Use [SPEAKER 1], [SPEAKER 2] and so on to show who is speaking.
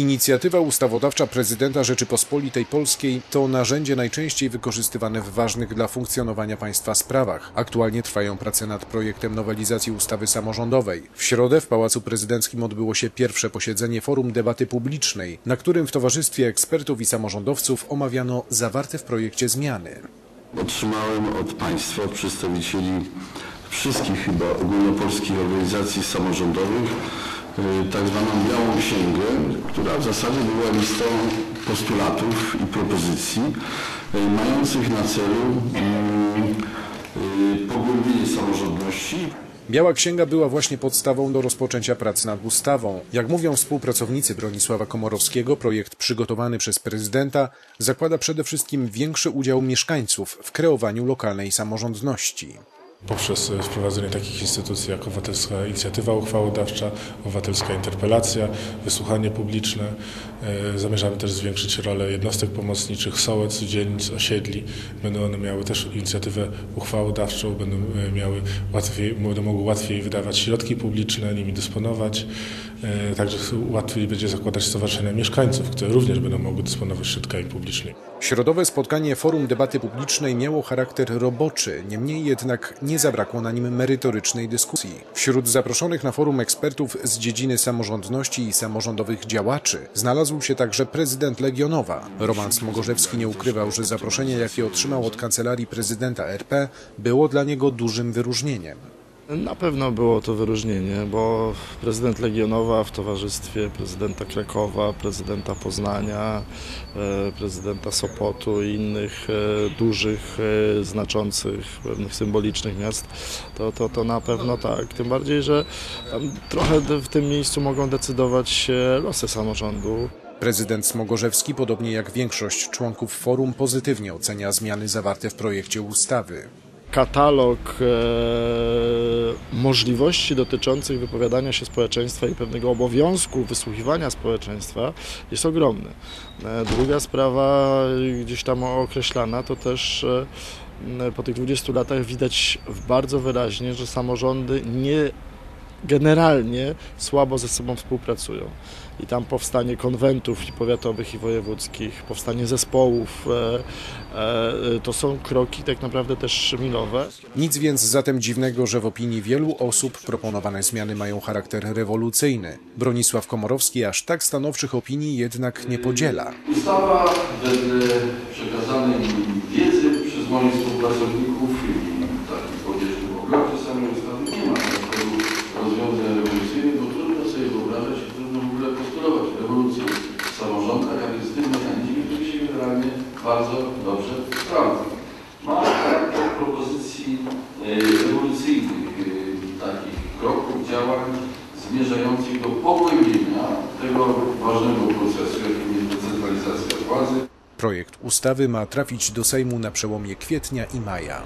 [SPEAKER 1] Inicjatywa ustawodawcza prezydenta Rzeczypospolitej Polskiej to narzędzie najczęściej wykorzystywane w ważnych dla funkcjonowania państwa sprawach. Aktualnie trwają prace nad projektem nowelizacji ustawy samorządowej. W środę w Pałacu Prezydenckim odbyło się pierwsze posiedzenie Forum Debaty Publicznej, na którym w towarzystwie ekspertów i samorządowców omawiano zawarte w projekcie zmiany.
[SPEAKER 2] Otrzymałem od Państwa, przedstawicieli wszystkich chyba ogólnopolskich organizacji samorządowych tak zwaną białą księgę, która w zasadzie była listą postulatów i propozycji y, mających na celu y, pogłębienie samorządności
[SPEAKER 1] Biała Księga była właśnie podstawą do rozpoczęcia prac nad ustawą. Jak mówią współpracownicy Bronisława Komorowskiego, projekt przygotowany przez prezydenta zakłada przede wszystkim większy udział mieszkańców w kreowaniu lokalnej samorządności.
[SPEAKER 3] Poprzez wprowadzenie takich instytucji jak Obywatelska Inicjatywa Uchwałodawcza, Obywatelska Interpelacja, wysłuchanie publiczne. E, zamierzamy też zwiększyć rolę jednostek pomocniczych, sołec, dzielnic, osiedli. Będą one miały też inicjatywę uchwałodawczą, będą e, miały łatwiej, będą mogły łatwiej wydawać środki publiczne, nimi dysponować. E, także łatwiej będzie zakładać stowarzyszenia mieszkańców, które również będą mogły dysponować środkami publicznymi.
[SPEAKER 1] Środowe spotkanie Forum Debaty Publicznej miało charakter roboczy, niemniej jednak nie zabrakło na nim merytorycznej dyskusji. Wśród zaproszonych na forum ekspertów z dziedziny samorządności i samorządowych działaczy znalazł się także prezydent Legionowa. Roman Smogorzewski nie ukrywał, że zaproszenie, jakie otrzymał od kancelarii prezydenta RP, było dla niego dużym wyróżnieniem.
[SPEAKER 4] Na pewno było to wyróżnienie, bo prezydent Legionowa w towarzystwie prezydenta Krakowa, prezydenta Poznania, e, prezydenta Sopotu i innych e, dużych, e, znaczących, pewnych symbolicznych miast, to, to, to na pewno tak. Tym bardziej, że trochę w tym miejscu mogą decydować losy samorządu.
[SPEAKER 1] Prezydent Smogorzewski, podobnie jak większość członków forum, pozytywnie ocenia zmiany zawarte w projekcie ustawy
[SPEAKER 4] katalog e, możliwości dotyczących wypowiadania się społeczeństwa i pewnego obowiązku wysłuchiwania społeczeństwa jest ogromny. E, druga sprawa, gdzieś tam określana, to też e, po tych 20 latach widać bardzo wyraźnie, że samorządy nie generalnie słabo ze sobą współpracują. I tam powstanie konwentów i powiatowych i wojewódzkich, powstanie zespołów, e, e, to są kroki tak naprawdę też milowe.
[SPEAKER 1] Nic więc zatem dziwnego, że w opinii wielu osób proponowane zmiany mają charakter rewolucyjny. Bronisław Komorowski aż tak stanowczych opinii jednak nie podziela.
[SPEAKER 5] Ustawa wedle przekazanej wiedzy przez moich współpracowników i takich powierzchni w ogóle czasami ustawy nie ma rozwiązań rewolucyjnych, bo trudno sobie wyobrażać i trudno w ogóle postulować rewolucję w samorządach, jak jest tym mechanizmie, który się generalnie bardzo dobrze sprawdza. Ma charakter propozycji e, rewolucyjnych, e, takich kroków, działań zmierzających do pogłębienia tego ważnego procesu, jakim jest decentralizacja władzy.
[SPEAKER 1] Projekt ustawy ma trafić do Sejmu na przełomie kwietnia i maja.